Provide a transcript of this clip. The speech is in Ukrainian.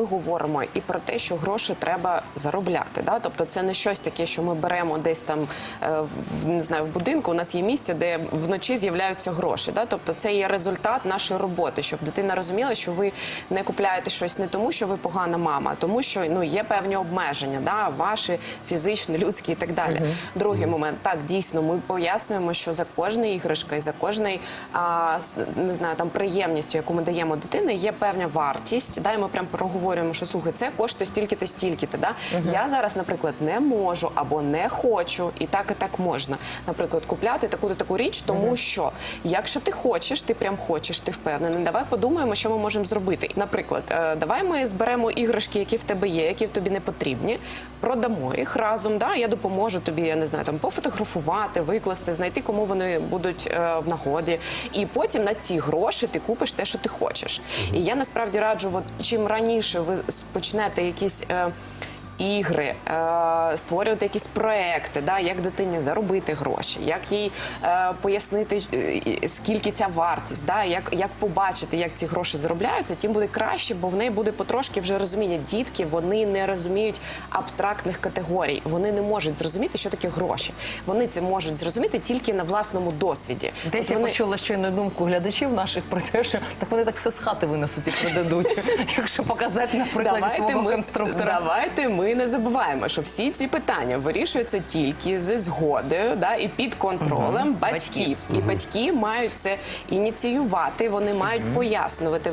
ми говоримо і про те, що гроші треба заробляти. Да? Тобто це не щось таке, що ми беремо десь там е, в не знаю, в будинку. У нас є місце, де вночі з'являються гроші. Да? Тобто це є результат нашої роботи, щоб дитина розуміла, що ви не купляєте щось не тому, що ви погана мама, а тому що ну є певні обмеження, да? ваші фізичні, людські і так далі. Другий момент так дійсно ми пояснюємо, що за кожної іграшка і за кожний а, не знаю там приємністю, яку ми даємо дитині, є певна вартість. Да? І ми прям проговорюємо, що слухай, це коштує стільки-то, стільки-то. Да? Я зараз, наприклад, не можу або не хочу, і так і так можна. Наприклад, купляти таку-то таку річ, тому що якщо ти хочеш, ти прям хочеш, ти впевнений. Давай подумаємо, що ми можемо зробити. Наприклад, е, давай ми зберемо іграшки, які в тебе є, які в тобі не потрібні, продамо їх разом. Да? Я допоможу тобі, я не знаю, там пофотографувати, викласти, знайти, кому вони будуть е, в нагоді. І потім на ці гроші ти купиш те, що ти хочеш. І я насправді раджу, от чим раніше ви с- почнете якісь. Е, ігри, е, створювати якісь проекти, да, як дитині заробити гроші, як їй е, пояснити, е, скільки ця вартість, да, як, як побачити, як ці гроші заробляються, тим буде краще, бо в неї буде потрошки вже розуміння. Дітки вони не розуміють абстрактних категорій, вони не можуть зрозуміти, що таке гроші. Вони це можуть зрозуміти тільки на власному досвіді. Десь От я вони... почула щойно думку глядачів наших про те, що так вони так все з хати винесуть і продадуть, якщо показати на прикладі свого конструктора. Давайте ми не забуваємо, що всі ці питання вирішуються тільки зі згодою да, і під контролем батьків. І батьки мають це ініціювати, вони мають пояснювати.